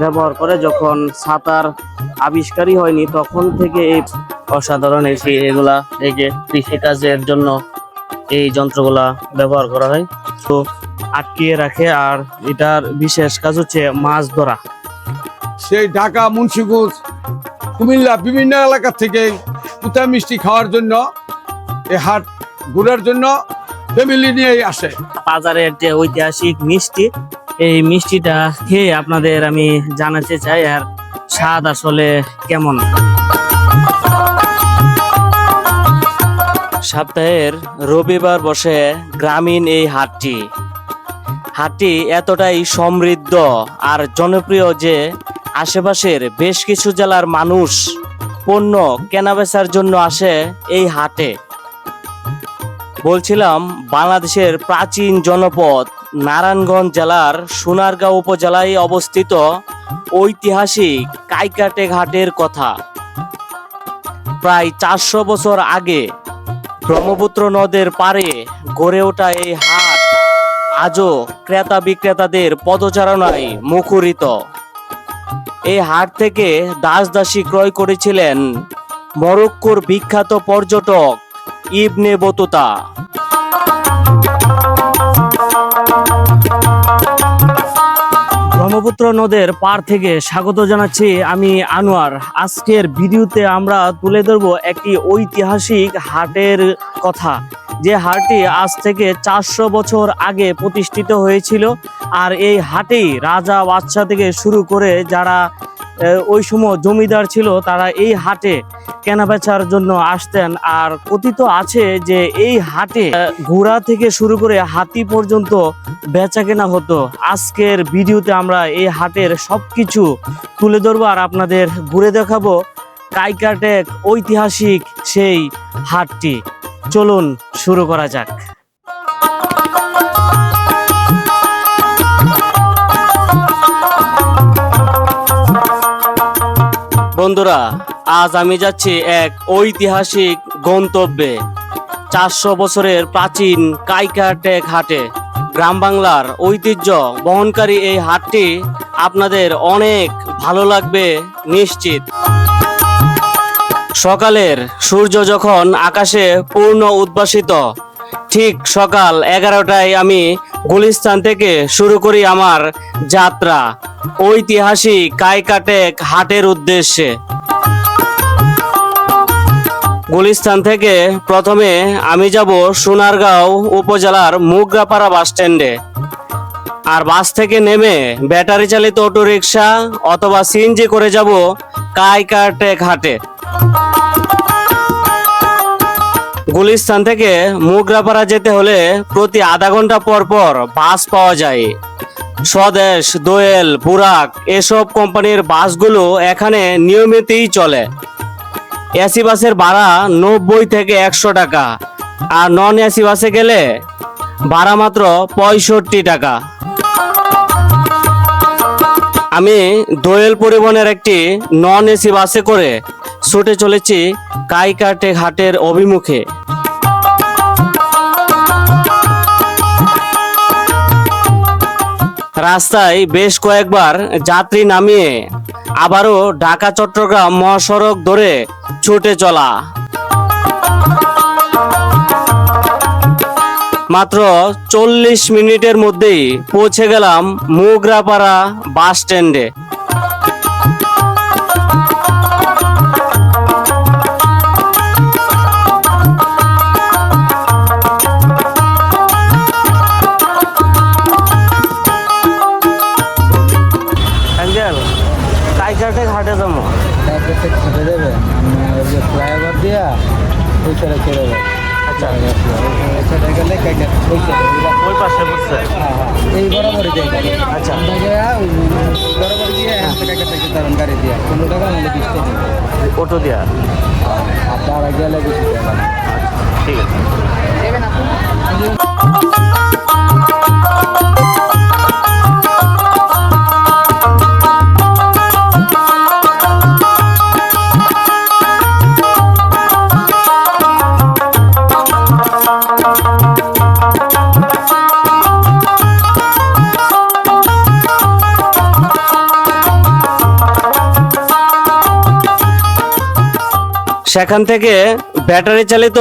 ব্যবহার করে যখন সাঁতার আবিষ্কারই হয়নি তখন থেকে এই অসাধারণ এই এগুলা এই যে কৃষিকাজের জন্য এই যন্ত্রগুলা ব্যবহার করা হয়। তো আটকিয়ে রাখে আর এটার বিশেষ কাজ হচ্ছে মাছ ধরা। সেই ঢাকা মুন্সিগঞ্জ কুমিল্লা বিভিন্ন এলাকা থেকে কুতা মিষ্টি খাওয়ার জন্য এই হাট ঘোরার জন্য ফ্যামিলি নিয়ে আসে। বাজারের যে ঐতিহাসিক মিষ্টি এই মিষ্টিটা খেয়ে আপনাদের আমি জানাতে চাই আর স্বাদ আসলে কেমন? সপ্তাহের রবিবার বসে গ্রামীণ এই হাটটি। হাটটি এতটাই সমৃদ্ধ আর জনপ্রিয় যে আশেপাশের বেশ কিছু জেলার মানুষ পণ্য কেনাবেচার জন্য আসে এই হাটে। বলছিলাম, বাংলাদেশের প্রাচীন জনপদ নারায়ণগঞ্জ জেলার সোনারগাঁও উপজেলায় অবস্থিত ঐতিহাসিক কাইকাটে ঘাটের কথা। প্রায় চারশো বছর আগে ব্রহ্মপুত্র নদের পারে গড়ে ওঠা এই হাট আজও ক্রেতা বিক্রেতাদের পদচারণায় মুখরিত। এই হাট থেকে দাস দাসী ক্রয় করেছিলেন মরক্কোর বিখ্যাত পর্যটক ইবনে বতুতা। ব্রহ্মপুত্র নদের পার থেকে স্বাগত জানাচ্ছি আমি আনোয়ার। আজকের ভিডিওতে আমরা তুলে ধরব একটি ঐতিহাসিক হাটের কথা। যে হাটটি আজ থেকে চারশো বছর আগে প্রতিষ্ঠিত হয়েছিল। আর এই হাটেই রাজা বাদশাহ থেকে শুরু করে যারা ওই সময় জমিদার ছিল, তারা এই হাটে কেনাবেচার জন্য আসতেন। আর কথিত আছে যে এই হাটে ঘোড়া থেকে শুরু করে হাতি পর্যন্ত বেচা কেনা হতো। আজকের ভিডিওতে আমরা এই হাটের সবকিছু তুলে ধরবো আর আপনাদের ঘুরে দেখাবো কাইকাটেক ঐতিহাসিক সেই হাটটি। চলুন শুরু করা যাক। বন্ধুরা, আজ আমি যাচ্ছি এক ঐতিহাসিক গন্তব্যে, চারশো বছরের প্রাচীন কাইকাটেক হাটে। গ্রাম বাংলার ঐতিহ্য বহনকারী এই হাটটি আপনাদের অনেক ভালো লাগবে নিশ্চিত। সকালের সূর্য যখন আকাশে পূর্ণ উদ্ভাসিত ঠিক সকাল এগারোটায় আমি গুলিস্তান থেকে শুরু করি আমার যাত্রা। ঐতিহাসিক কাইকাটেক হাটের উদ্দেশ্যে। গুলিস্তান থেকে প্রথমে আমি যাব সোনারগাঁও উপজেলার মুগরাপাড়া বাস স্ট্যান্ডে। আর বাস থেকে নেমে ব্যাটারি চালিত অটোরিকশা অথবা সিএনজি করে যাব কাইকাটেক হাটে। গুলিস্তান থেকে মুগরাপাড়া যেতে হলে প্রতি আধা ঘণ্টা পর পর বাস পাওয়া যায়। স্বদেশ, দোয়েল বুরাক এসব কোম্পানির বাসগুলো এখানে নিয়মিতই চলে। এসি বাসের ভাড়া নব্বই থেকে একশো টাকা আর নন এসি বাসে গেলে ভাড়া মাত্র পঁয়ষট্টি টাকা। আমি দোয়েল পরিবহনের একটি নন এসি বাসে করে ছুটে চলেছি কাইকাটে ঘাটের অভিমুখে। রাস্তায় বেশ কয়েকবার যাত্রী নামিয়ে আবারও ঢাকা, চট্টগ্রাম মহাসড়ক ধরে ছুটে চলা। মাত্র চল্লিশ মিনিটের মধ্যেই পৌঁছে গেলাম মুগরাপাড়া বাস স্ট্যান্ডে। ঘাটে যাব। তারপরে দেবে। ওই যে ফ্লাইওভার দিয়া ওই সাইডে চলে যাবে আচ্ছা ওই পাশে বসছে এই বরাবরই যাই আচ্ছা। বরাবর গাড়ি দিয়া। পনেরো টাকা নাহলে বিশ টাকা অটো দিয়া? আর তার আগে গেলে বেশি টাকা। ঠিক আছে। সেখান থেকে ব্যাটারি চালিত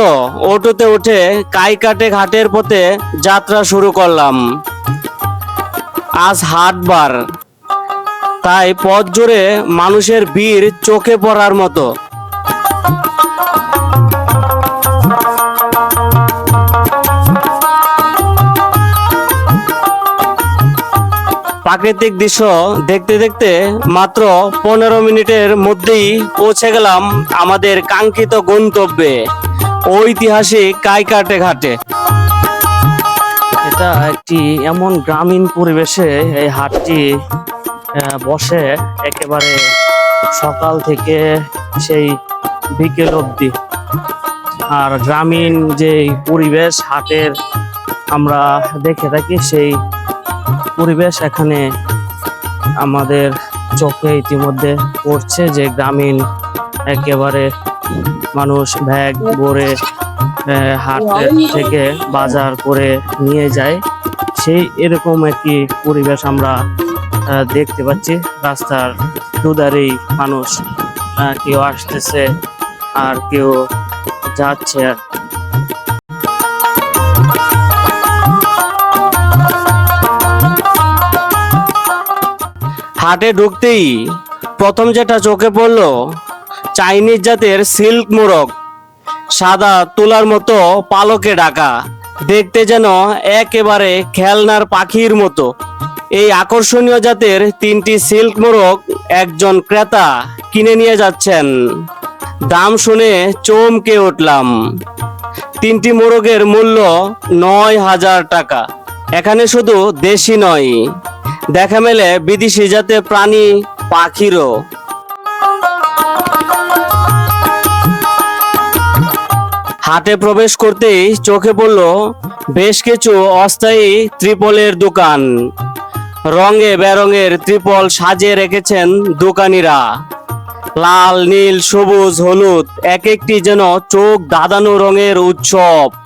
অটোতে উঠে কাইকাটে ঘাটের পথে যাত্রা শুরু করলাম। আজ হাটবার। তাই পথ জুড়ে মানুষের ভিড় চোখে পড়ার মতো। প্রাকৃতিক দৃশ্য দেখতে দেখতে মাত্র পনেরো মিনিটের মধ্যেই পৌঁছে গেলাম আমাদের কাঙ্ক্ষিত গন্তব্যে, ঐতিহাসিক কাইকাটে ঘাটে। এটা একটি এমন গ্রামীণ পরিবেশে এই হাটটি বসে একেবারে সকাল থেকে সেই বিকেল অবধি। আর গ্রামীণ যে পরিবেশ হাটের আমরা দেখে থাকি সেই পরিবেশ এখানে আমাদের চোখে ইতিমধ্যে পড়ছে যে গ্রামীণ একেবারে মানুষ ব্যাগ ভরে হাটের থেকে বাজার করে নিয়ে যায়। সেই এরকম একটি পরিবেশ আমরা দেখতে পাচ্ছি। রাস্তার দুধারেই মানুষ কেউ আসতেছে আর কেউ যাচ্ছে আর হাটে ঢুকতেই প্রথম যেটা চোখে পড়ল, চাইনিজ জাতের সিল্ক মোরগ। সাদা তুলার মতো পালকে ডাকা দেখতে যেন একেবারে খেলনার পাখির মতো। এই আকর্ষণীয় জাতের তিনটি সিল্ক মোরগ একজন ক্রেতা কিনে নিয়ে যাচ্ছেন। দাম শুনে চমকে উঠলাম। তিনটি মোরগের মূল্য নয় হাজার টাকা। এখানে শুধু দেশি নয়। দেখা মেলে বিদেশি জাতের প্রাণী পাখিরও। হাটে প্রবেশ করতেই চোখে পড়ল বেশ কিছু অস্থায়ী ত্রিপলের দোকান। রঙে বেরঙের ত্রিপল সাজিয়ে রেখেছেন দোকানিরা। লাল, নীল, সবুজ, হলুদ এক একটি যেন চোখ দাদানো রঙের উৎসব।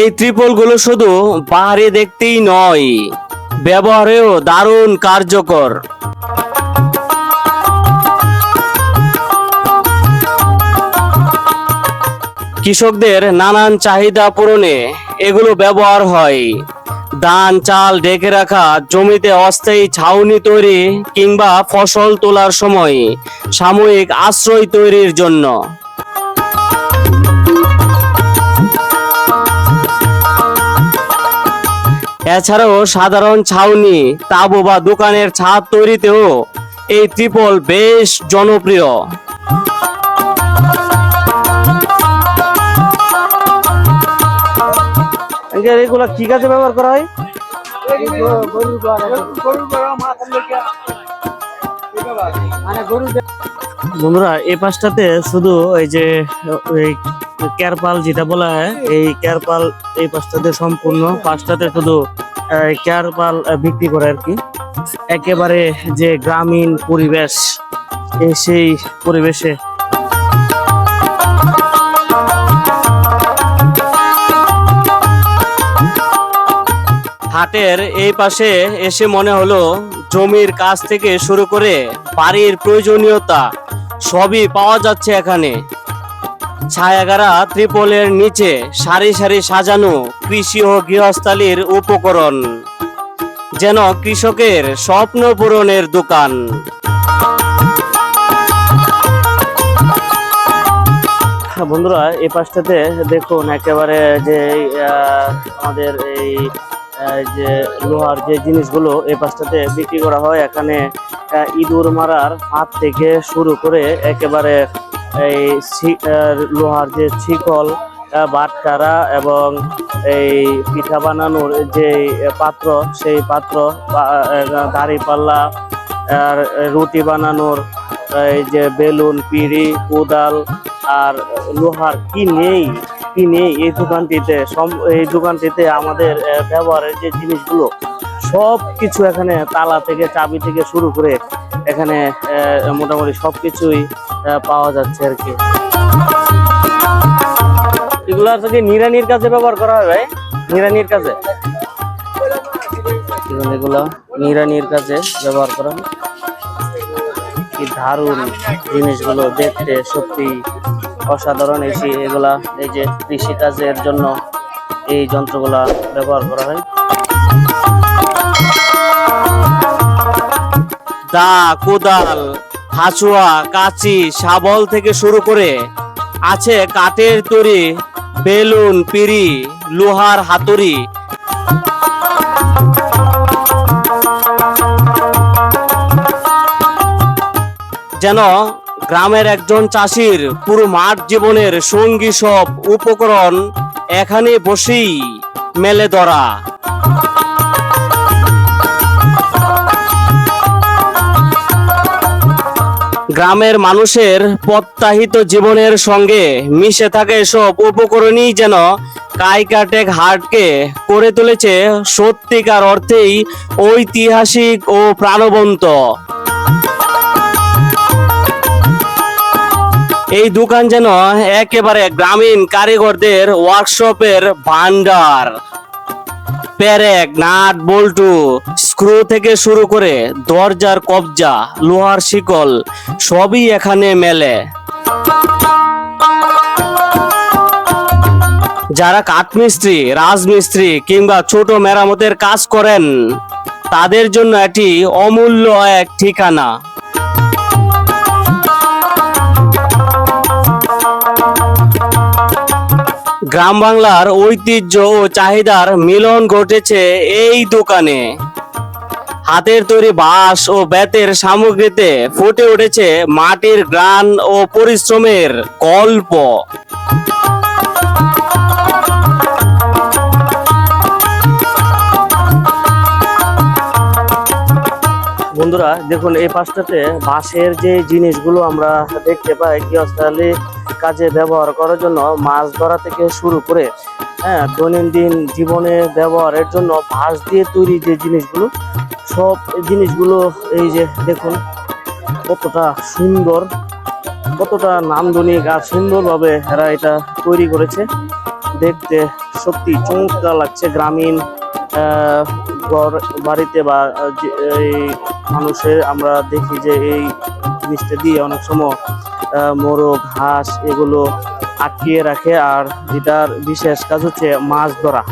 এই ত্রিপলগুলো শুধু পাহাড়ে দেখতেই নয়, ব্যবহারেও দারুণ কার্যকর। কৃষকদের নানান চাহিদা পূরণে এগুলো ব্যবহার হয়। ধান, চাল ঢেকে রাখা, জমিতে অস্থায়ী ছাউনি তৈরি কিংবা ফসল তোলার সময় সাময়িক আশ্রয় তৈরির জন্য। এছাড়াও সাধারণ ছাউনি তাঁবু বা দোকানের ছাদ তৈরিতেও এই ত্রিপল বেশ জনপ্রিয়। এগুলো কি কাজে ব্যবহার করা হয়? মানে গরু বন্ধুরা, এই পাশটাতে শুধু এই যে ক্যারপাল যেটা বলা হয়, এই ক্যারপাল এই পাশটাতে সম্পূর্ণ, পাশটাতে শুধু ক্যারপাল বিক্রি করে আর কি। একেবারে যে গ্রামীণ পরিবেশ সেই পরিবেশে। হাটের এই পাশে এসে মনে হলো জমির কাজ থেকে শুরু করে বাড়ির প্রয়োজনীয়তা সবই পাওয়া যাচ্ছে এখানে। ছায়াগারা ত্রিপলের নিচে সারি সারি সাজানো কৃষি ও গৃহস্থালির উপকরণ, যেন কৃষকের স্বপ্ন পূরণের দোকান। বন্ধুরা এই পাশটাতে দেখুন একেবারে যে আমাদের এই যে লোহার যে জিনিসগুলো এই পাশটাতে বিক্রি করা হয় এখানে ইঁদুর মারার হাত থেকে শুরু করে একেবারে এই লোহার যে শিকল আহ, বাটখারা এবং এই পিঠা বানানোর যে পাত্র সেই পাত্র বা দাড়ি পাল্লা আর রুটি বানানোর এই যে বেলুন পিড়ি কোদাল আর লোহার কি নেই? কি নেই এই দোকানটিতে এই দোকানটিতে আমাদের ব্যবহারের যে জিনিসগুলো সব কিছু এখানে তালা থেকে চাবি থেকে শুরু করে এখানে মোটামুটি সবকিছুই আহ, পাওয়া যাচ্ছে আর কি। এগুলো আর কি নিরানির কাজে ব্যবহার করা হয় ভাই? নিরানির কাজে? এগুলা নিড়ানির কাজে ব্যবহার করা হয়। কি দারুণ জিনিসগুলো দেখতে সত্যি অসাধারণ এসে এগুলা, এই যে কৃষি কাজের জন্য এই যন্ত্রগুলা ব্যবহার করা হয়। দা, কোদাল হাসুয়া কাঁচি, শাবল থেকে শুরু করে আছে কাঠের তৈরি বেলুন, পিড়ি, লোহার হাতুড়ি। যেন গ্রামের একজন চাষির পুরো মাঠ জীবনের সঙ্গী সব উপকরণ এখানে বসেই মেলে ধরা। গ্রামের মানুষের প্রত্যাহিত জীবনের সঙ্গে মিশে থাকে সব উপকরণই যেন কাইকাটেক হাটকে করে তুলেছে সত্যিকার অর্থেই ঐতিহাসিক ও প্রাণবন্ত। এই দোকান যেন একেবারে গ্রামীণ কারিগরদের ওয়ার্কশপের ভান্ডার পেরেক, নাট, বল্টু, স্ক্রু থেকে শুরু করে দরজার কবজা, লোহার শিকল, সবই এখানে মেলে। যারা কাঠমিস্ত্রি, রাজমিস্ত্রি কিংবা ছোট মেরামতের কাজ করেন, তাদের জন্য এটি অমূল্য এক ঠিকানা। গ্রাম বাংলার ঐতিহ্য ও চাহিদার মিলন ঘটেছে এই দোকানে। হাতের তৈরি বাঁশ ও বেতের সামগ্রীতে ফুটে উঠেছে মাটির গ্রান ও পরিশ্রমের গল্প। বন্ধুরা, দেখুন, এই পাশটাতে বাঁশের যে জিনিসগুলো আমরা দেখতে পাই গৃহস্থালী কাজে ব্যবহার করার জন্য মাছ ধরা থেকে শুরু করে হ্যাঁ দৈনন্দিন জীবনে ব্যবহারের জন্য বাঁশ দিয়ে তৈরি যে জিনিসগুলো, সব জিনিসগুলো এই যে দেখুন, কতটা সুন্দর, কতটা নান্দনিক আর সুন্দরভাবে এরা এটা তৈরি করেছে। দেখতে সত্যি চমৎকার লাগছে গ্রামীণ ঘর, বাড়িতে বা এই মানুষের আমরা দেখি যে এই জিনিসটা দিয়ে অনেক সময় মোরগ, হাঁস এগুলো আটকিয়ে রাখে আর এটার বিশেষ কাজ হচ্ছে মাছ ধরা।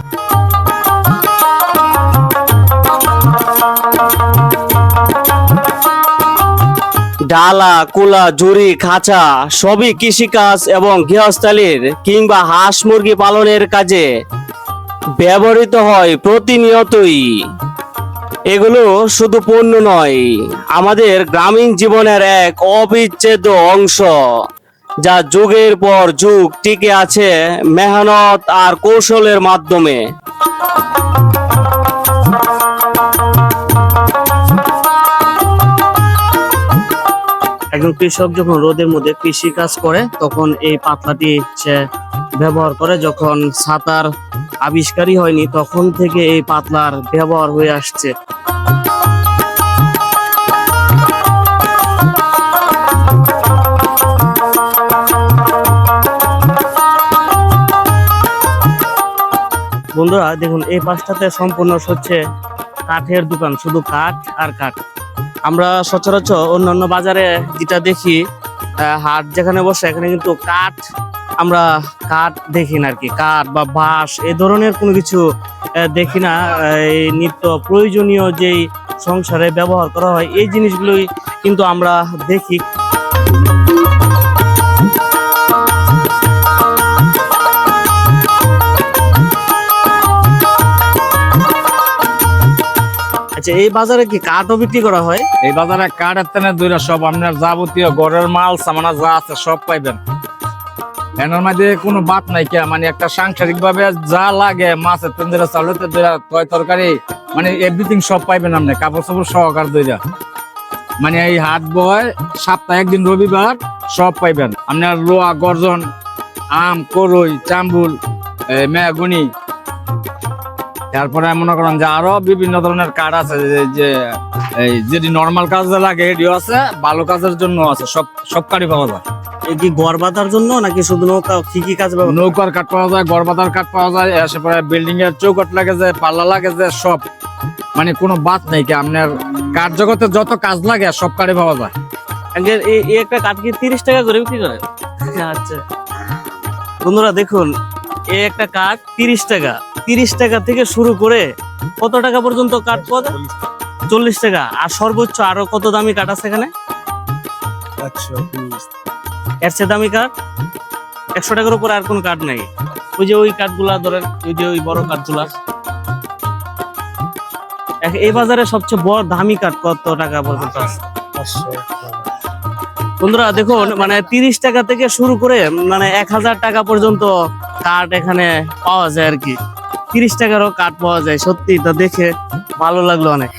ডালা, কুলা জুরি খাঁচা সবই কৃষিকাজ এবং গৃহস্থালীর কিংবা হাঁস মুরগি পালনের কাজে ব্যবহৃত হয় প্রতিনিয়তই। এগুলো শুধু পণ্য নয়, আমাদের গ্রামীণ জীবনের এক অবিচ্ছেদ্য অংশ, যা যুগের পর যুগ টিকে আছে মেহনত আর কৌশলের মাধ্যমে। একজন কৃষক যখন রোদের মধ্যে কৃষি কাজ করে, তখন এই পাতলাটি ব্যবহার করে, যখন ছাতার আবিষ্কারই হয়নি, তখন থেকে এই পাতলার ব্যবহার হয়ে আসছে। বন্ধুরা, দেখুন, এই পাশটাতে সম্পূর্ণ হচ্ছে কাঠের দোকান, শুধু কাঠ আর কাঠ। আমরা সচরাচর অন্যান্য বাজারে যেটা দেখি হাট যেখানে বসে, এখানে কিন্তু কাঠ আমরা কাঠ দেখি না আর কি। কাঠ বা বাঁশ এই ধরনের কোনো কিছু দেখি না। এই নিত্য প্রয়োজনীয় যেই সংসারে ব্যবহার করা হয়, এই জিনিসগুলোই কিন্তু আমরা দেখি। আচ্ছা এই বাজারে কি কাঠও বিক্রি করা হয়? এই বাজারে কাঠের তেনে দুইটা সব। আপনার যাবতীয় ঘরের মাল, সামানা যা আছে সব পাইবেন। এনার মধ্যে কোনো বাদ নাই কে? মানে একটা সাংসারিক ভাবে যা লাগে মাছের তেন দুইটা চাউলের তেন তয় তরকারি মানে এভরিথিং সব পাইবেন আপনি, কাপড় চাপড় সহকার দুইটা মানে এই হাট বয়, সপ্তাহে একদিন রবিবার সব পাইবেন। আপনার লোয়া গর্জন, আম করই চাম্বুল মেয়াগুনি। তারপরে মনে করেন যে আরও বিভিন্ন ধরনের কাঠ আছে, যে- এই যেটি নর্মাল কাজে লাগে এটিও আছে, ভালো কাজের জন্য আছে, সব সব কাঠই পাওয়া যায়। কি গড় বাঁধার জন্য নাকি শুধু নৌকা? কি কি কাজ নৌকার কাঠ পাওয়া যায় গড়বাদার কাঠ পাওয়া যায় এসে পরে বিল্ডিং এর চৌকট লাগে যায় পাল্লা লাগে যায় সব। মানে কোনো বাদ নাই কি আপনার কাঠ জগতে যত কাজ লাগে সব কাঠে পাওয়া যায়। এই একটা কাঠ কি তিরিশ টাকা করে বিক্রি করে? আচ্ছা। বন্ধুরা দেখুন এই একটা কাঠ তিরিশ টাকা। তিরিশ টাকা থেকে শুরু করে কত টাকা পর্যন্ত কাঠ পাওয়া যায়? চল্লিশ টাকা। আর সর্বোচ্চ আরও কত দামি কাঠ আছে এখানে? এর চেয়ে দামি কাঠ? একশো টাকার উপর আর কোনো কাঠ নাই। ওই যে ওই কাঠগুলা ধরেন, ওই যে ওই বড় কাঠগুলা। এই বাজারে সবচেয়ে বড় দামি কাঠ কত টাকা পর্যন্ত বন্ধুরা, দেখুন মানে তিরিশ টাকা থেকে শুরু করে মানে এক হাজার টাকা পর্যন্ত কাঠ এখানে পাওয়া যায় আর কি। তিরিশ টাকারও কাঠ পাওয়া যায় সত্যি তা দেখে ভালো লাগল অনেক।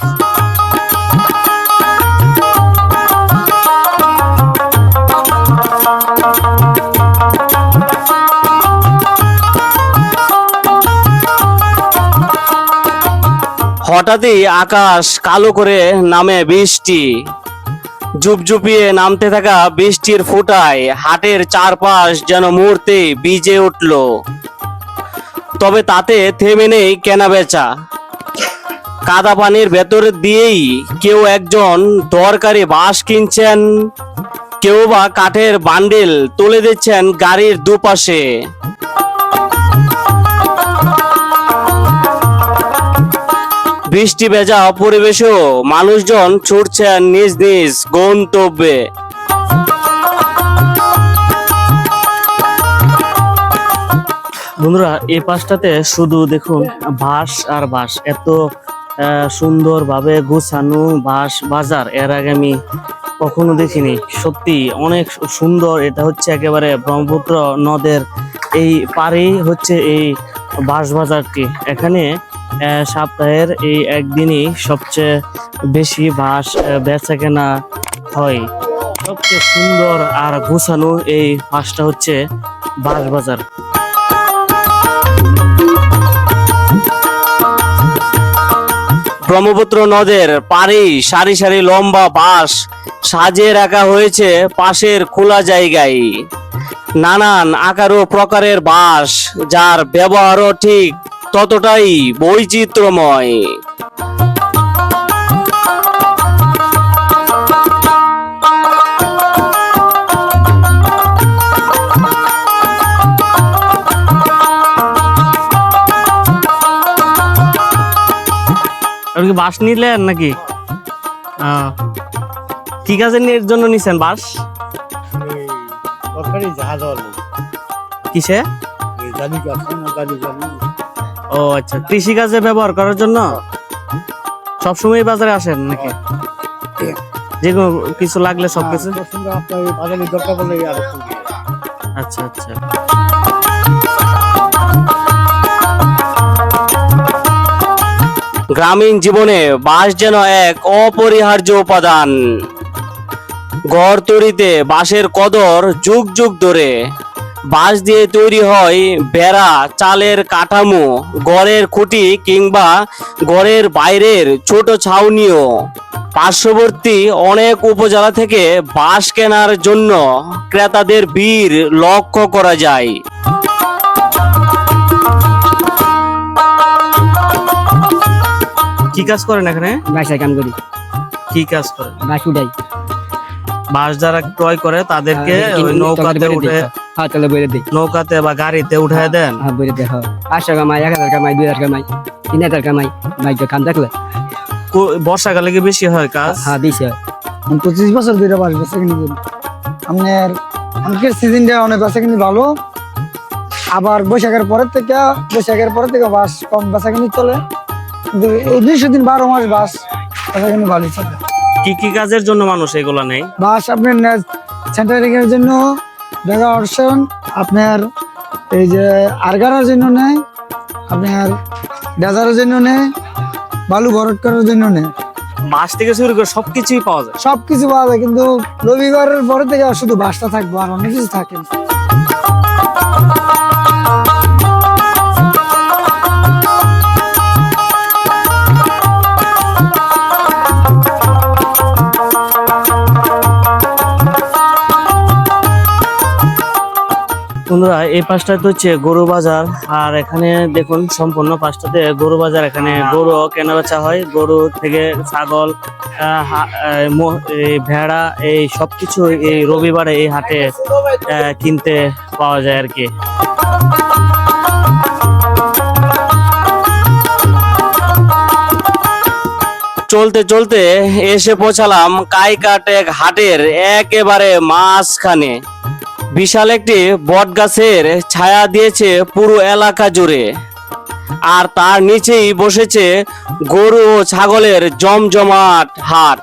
হঠাৎই আকাশ কালো করে নামে বৃষ্টি। জুপজুপিয়ে নামতে থাকা বৃষ্টির ফোঁটায় হাটের চারপাশ যেন মুহূর্তে ভিজে উঠল। তবে তাতে থেমে নেই কেনা বেচা। কাদা পানির ভেতর দিয়েই কেউ একজন দরকারি বাঁশ কিনছেন, কেউ বা কাঠের বান্ডেল তুলে দিচ্ছেন গাড়ির দুপাশে। বৃষ্টি ভেজা পরিবেশেও মানুষজন ছুটছেন নিজ নিজ গন্তব্যে। বন্ধুরা এই পাশটাতে শুধু দেখুন বাঁশ আর বাঁশ, এত সুন্দর ভাবে গোছানো বাঁশ বাজার। এর আগে আমি কখনো দেখিনি। সত্যি অনেক সুন্দর। এটা হচ্ছে একেবারে ব্রহ্মপুত্র নদের এই পাড়েই হচ্ছে এই বাঁশ বাজারটি। এখানে সপ্তাহের এই একদিনই সবচেয়ে বেশি আহ, বেচা কেনা হয়। সবচেয়ে সুন্দর আর গোছানো এই বাঁশটা হচ্ছে বাঁশ বাজার ব্রহ্মপুত্র নদের পাড়েই সারি সারি লম্বা বাঁশ সাজিয়ে রাখা হয়েছে পাশের খোলা জায়গায়। নানান আকার ও প্রকারের বাঁশ যার ব্যবহারও ঠিক ততটাই বৈচিত্র্যময়। আপনি বাঁশ নিলেন নাকি? আহ, কি কাজের নি- জন্য নিছেন বাস সরকারি জাহাজ কিসে? জানি জানি জানি ও আচ্ছা কৃষি কাজে ব্যবহার করার জন্য? সবসময় বাজারে আসেন নাকি? যে কিছু লাগলে দরকার পড়লে আর আচ্ছা আচ্ছা। গ্রামীণ জীবনে বাঁশ যেন এক অপরিহার্য উপাদান। ঘর তৈরিতে বাঁশের কদর যুগ যুগ ধরে। বাঁশ দিয়ে তৈরি হয় বেড়া চালের কাঠামো গড়ের খুঁটি কিংবা গড়ের বাইরের ছোট ছাউনিও। পার্শ্ববর্তী অনেক উপজেলা থেকে বাঁশ কেনার জন্য ক্রেতাদের ভিড় লক্ষ্য করা যায়। কি কাজ করেন এখানে? বাসায় কাম করি। কি কাজ করেন? বাস উঠাই। বাঁশ যারা ক্রয় করে তাদেরকে নৌকাতে উঠে হ্যাঁ। তাহলে বইরে দিই। নৌকাতে বা গাড়িতে উঠে দেন। হ্যাঁ বইরে দিই হ্যাঁ। পাঁচশো কামাই এক হাজার কামাই দুই হাজার কামাই তিন হাজার কামাই বাইক কাম থাকলে কো- বর্ষাকালে কি বেশি হয় কাজ? হ্যাঁ বেশি হয়। আমি পঁচিশ বছর ধরে বাস বেচা কিনি করি আপনার অনেকের সিজনটা অনেক বেচা কিনি ভালো। আবার বৈশাখের পরের থেকে বৈশাখের পরের থেকে বাস কম বেচা কিনি চলে। কিন্তু এই দুইশো দিন বারো মাস বাস বেচা কিনি ভালোই চলে। কি কি কাজের জন্য মানুষ এগুলা নেই বাস আপনার সেন্টারিং এর জন্য জায়গা অর্শন আপনার এই যে আরগারার জন্য নেয় আপনার ডেজারের জন্য নেয় বালু ভরট করার জন্য নেয়। বাঁশ থেকে শুরু করে সবকিছুই পাওয়া যায়। সবকিছু পাওয়া যায় কিন্তু রবিবারের পরে থেকে শুধু বাসটা থাকব আর অনেক কিছু থাকে বন্ধুরা, এই পাশটাতে হচ্ছে গরু বাজার। আর এখানে দেখুন, সম্পূর্ণ পাশটাতে গরু বাজার। এখানে গরু কেনা বেচা হয়। গরু থেকে ছাগল ভেড়া, এই সবকিছু এই রবিবারে এই হাটে কিনতে পাওয়া যায় আর কি। চলতে চলতে এসে পৌঁছালাম কাইকাটেক হাটের একেবারে মাঝখানে। বিশাল একটি বট গাছের ছায়া দিয়েছে পুরো এলাকা জুড়ে। আর তার নিচেই বসেছে গরু ও ছাগলের জমজমাট হাট।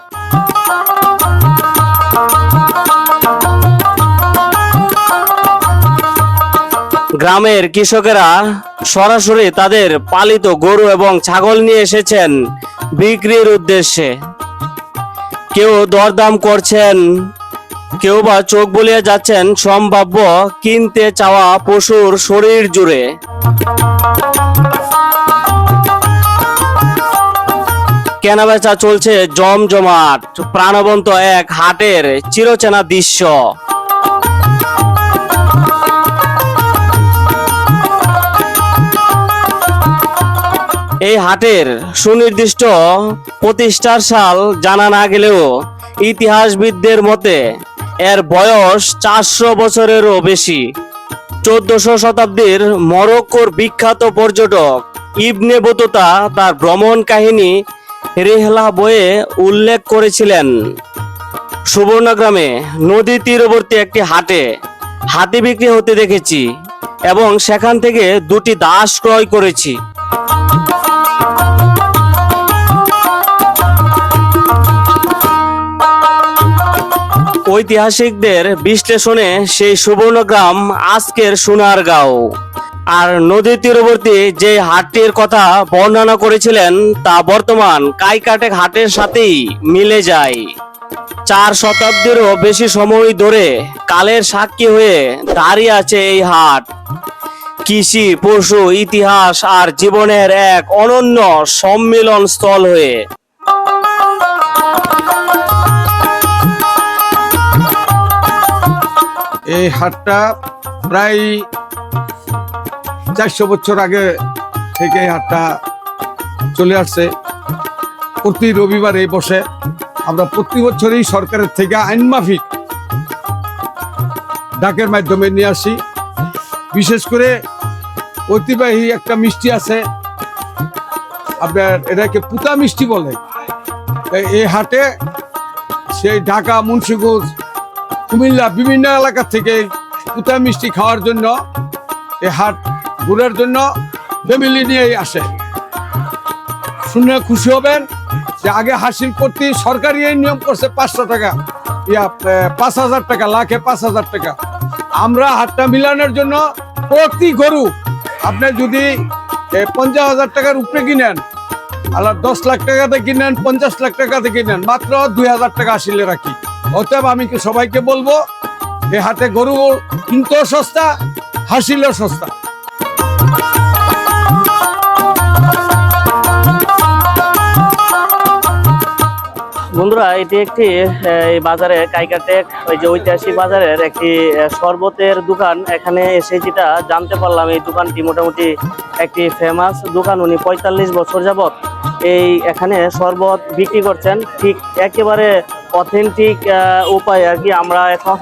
গ্রামের কৃষকেরা সরাসরি তাদের পালিত গরু এবং ছাগল নিয়ে এসেছেন বিক্রির উদ্দেশ্যে। কেউ দরদাম করছেন কেউ বা চোখ বলিয়ে যাচ্ছেন সম্ভাব্য কিনতে চাওয়া পশুর শরীর জুড়ে। কেনাবেচা চলছে জমজমাট, প্রাণবন্ত এক হাটের চিরচেনা দৃশ্য। এই হাটের সুনির্দিষ্ট প্রতিষ্ঠার সাল জানা না গেলেও ইতিহাসবিদদের মতে এর বয়স চারশো বছরেরও বেশি। চোদ্দশো শতাব্দীর মরক্কোর বিখ্যাত পর্যটক ইবনে বতুতা তার ভ্রমণ কাহিনী রেহলা বইয়ে উল্লেখ করেছিলেন। সুবর্ণগ্রামে নদী তীরবর্তী একটি হাটে হাতি বিক্রি হতে দেখেছি এবং সেখান থেকে দুটি দাস ক্রয় করেছি। ঐতিহাসিকদের বিশ্লেষণে সেই সুবর্ণগ্রাম আজকের সোনারগাঁও। আর নদীর তীরবর্তী যে হাটটির কথা বর্ণনা করেছিলেন, তা বর্তমান কাইকাটেক হাটের সাথেই মিলে যায়। চার শতাব্দীরও বেশি সময় ধরে কালের সাক্ষী হয়ে দাঁড়িয়ে আছে এই হাট। কৃষি, পশু, ইতিহাস আর জীবনের এক অনন্য সম্মিলন স্থল হয়ে এই হাটটা প্রায় চারশো বছর আগে থেকে এই হাটটা চলে আসছে। প্রতি রবিবারে বসে। আমরা প্রতি বছরই সরকারের থেকে আইন মাফিক ডাকের মাধ্যমে নিয়ে আসি। বিশেষ করে ঐতিহ্যবাহী একটা মিষ্টি আছে। আপনার এটাকে পুতা মিষ্টি বলে। এই- এই হাটে সেই ঢাকা মুন্সিগঞ্জ কুমিল্লা বিভিন্ন এলাকা থেকে পুতা মিষ্টি খাওয়ার জন্য এই হাট ঘুরার জন্য ফ্যামিলি নিয়েই আসে। শুনে খুশি হবেন যে আগে হাসিল করতে সরকারি এই নিয়ম করছে পাঁচশো টাকা। ইয়া পাঁচ হাজার টাকা, লাখে পাঁচ হাজার টাকা। আমরা হাটটা মিলানোর জন্য প্রতি গরু আপনি যদি পঞ্চাশ হাজার টাকার উপরে কিনেন আর দশ লাখ টাকাতে কিনেন, পঞ্চাশ লাখ টাকাতে কিনেন, মাত্র দুই হাজার টাকা আসিলে রাখি। অতএব আমি কি সবাইকে বলব এই হাতে গরু কিনতেও সস্তা, হাসিলেও সস্তা। বন্ধুরা, এটি একটি বাজারে কাইকাটেক, ওই যে ঐতিহাসিক বাজারের একটি শরবতের দোকান। এখানে এসে যেটা জানতে পারলাম, এই দোকানটি মোটামুটি একটি ফেমাস দোকান। উনি পঁয়তাল্লিশ বছর যাবত এই এখানে শরবত বিক্রি করছেন। ঠিক একেবারে অথেন্টিক উপায় আর কি। আমরা এখন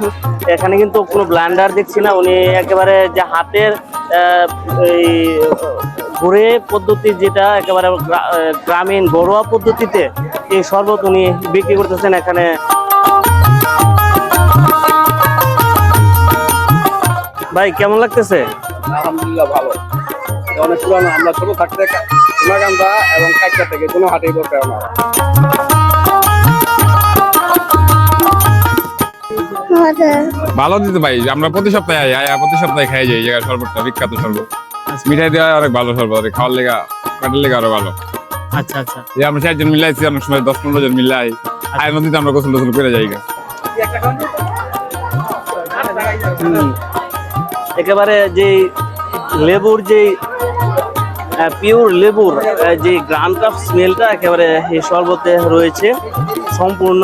এখানে কিন্তু কোনো ব্ল্যান্ডার দেখছি না। উনি একেবারে যে হাতের আহ, এই ঘুরে পদ্ধতি যেটা একেবারে গ্রা- গ্রামীণ ঘরোয়া পদ্ধতিতে এই শরবত উনি বিক্রি করতেছেন এখানে। ভাই কেমন লাগতেছে? আলহামদুলিল্লাহ ভালো। অনেক আমরা ছোট থাকতে এবং কাইকা থেকে কোনো হাটেই করতে না। ভালো। দিতে ভাই আমরা প্রতি সপ্তাহে আই আয়া প্রতি সপ্তাহে খাই যাই এই জায়গার শরবতটা বিখ্যাত শরবত। মিঠাই দেওয়া অনেক ভালো শরবত খাওয়ার লেগা কাটার লেগা আরও ভালো। আচ্ছা আচ্ছা। এই আমরা চারজন মিলাইছি অনেক সময় দশ পনেরো জন মিলাই। আয় নদীতে আমরা গোসল টোসল করে যাই একেবারে যে লেবুর যে পিওর লেবুর যে গ্রানটা স্মেলটা একেবারে এই শরবতে রয়েছে। সম্পূর্ণ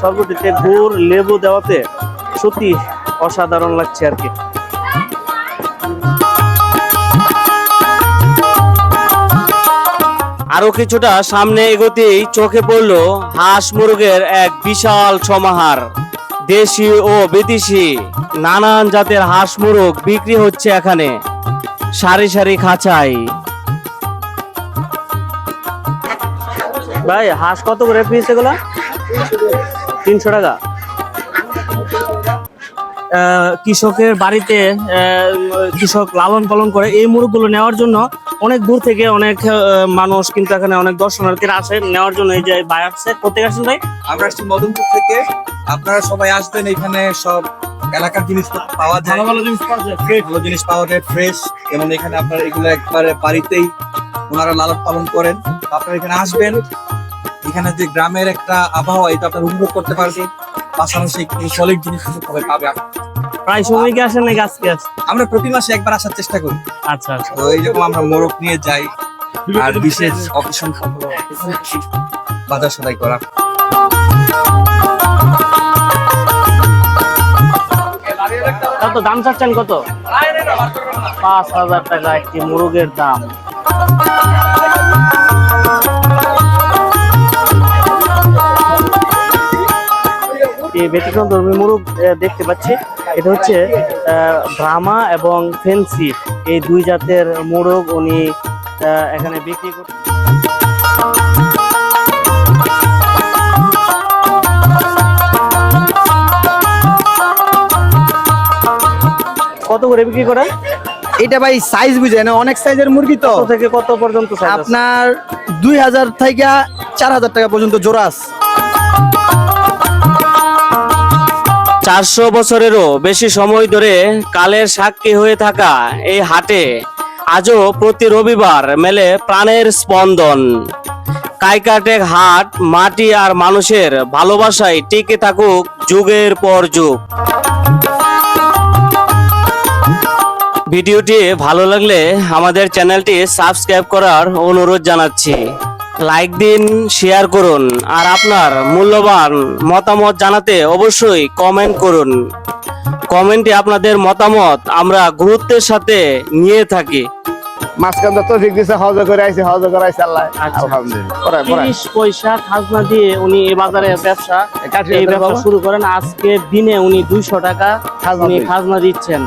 শরবটিতে গুড়, লেবু দেওয়াতে সত্যি অসাধারণ লাগছে আর কি। আরও কিছুটা সামনে এগোতেই চোখে পড়ল হাঁস মুরগের এক বিশাল সমাহার দেশি ও বিদেশি নানান জাতের হাঁস মুরগ বিক্রি হচ্ছে এখানে। সারি সারি খাঁচাই ভাই, হাঁস কত করে পিস এগুলা? তিনশো টাকা। কৃষকের বাড়িতে কৃষক লালন পালন করে। এই মুরগগুলো নেওয়ার জন্য অনেক দূর থেকে অনেক মানুষ কিন্তু এখানে অনেক দর্শনার্থীরা আসে। নেওয়ার জন্য এই যে ভাই আসছে কোথেকে আসছেন ভাই। আমরা আসছি মদনপুর থেকে। আপনারা সবাই আসবেন এখানে সব এলাকার জিনিস পাওয়া যায়। ভালো ভালো জিনিস পাওয়া যায় ভালো জিনিস পাওয়া যায় ফ্রেশ এবং এখানে আপনারা এগুলো একবারে বাড়িতেই ওনারা লালন পালন করেন। আপনারা এখানে আসবেন এখানে যে গ্রামের একটা আবহাওয়া এটা আপনারা উপভোগ করতে পারবেন। পাশাপাশি সলিড জিনিস সবাই পাবে প্রায় সময় কি আসেন নাকি আজকে আমরা প্রতি মাসে একবার আসার চেষ্টা করি। আচ্ছা আচ্ছা। তো এইরকম আমরা মোরগ নিয়ে যাই আর বিশেষ অকেশন বাজার সদাই করা। কত দাম চাচ্ছেন কত? পাঁচ হাজার টাকা একটি মুরগের দাম। এই ব্যতিক্রম ধর্মী মুরগ দেখতে পাচ্ছি। এটা হচ্ছে ব্রাহ্মা এবং ফেন্সি। এই দুই জাতের মোরগ উনি এখানে বিক্রি করতে কত করে বিক্রি করেন এটা ভাই সাইজ বুঝে না অনেক সাইজের মুরগি তো। থেকে কত পর্যন্ত আপনার দুই হাজার থেকে চার হাজার টাকা পর্যন্ত জোড়া আছে। চারশো বছরেরও বেশি সময় ধরে কালের সাক্ষী হয়ে থাকা এই হাটে আজও প্রতি রবিবার মেলে প্রাণের স্পন্দন। কাইকাটেক হাট, মাটি আর মানুষের ভালোবাসায় টিকে থাকুক যুগের পর যুগ। ভিডিওটি ভালো লাগলে আমাদের চ্যানেলটি সাবস্ক্রাইব করার অনুরোধ জানাচ্ছি। লাইক দিন শেয়ার করুন। আর আপনার মূল্যবান মতামত জানাতে অবশ্যই কমেন্ট করুন। কমেন্টে আপনাদের মতামত আমরা গুরুত্বের সাথে নিয়ে থাকি। মাঝখান তো ঠিক দিছে হজা করে আইছে হজা করে আইছে আল্লাহ। আচ্ছা। আলহামদুলিল্লাহ। পড়ায় পড়ায়। তিরিশ পয়সা খাজনা দিয়ে উনি এই বাজারে ব্যবসা এই ব্যবসা শুরু করেন। আজকে দিনে উনি দুইশো টাকা খাজনা দিচ্ছেন।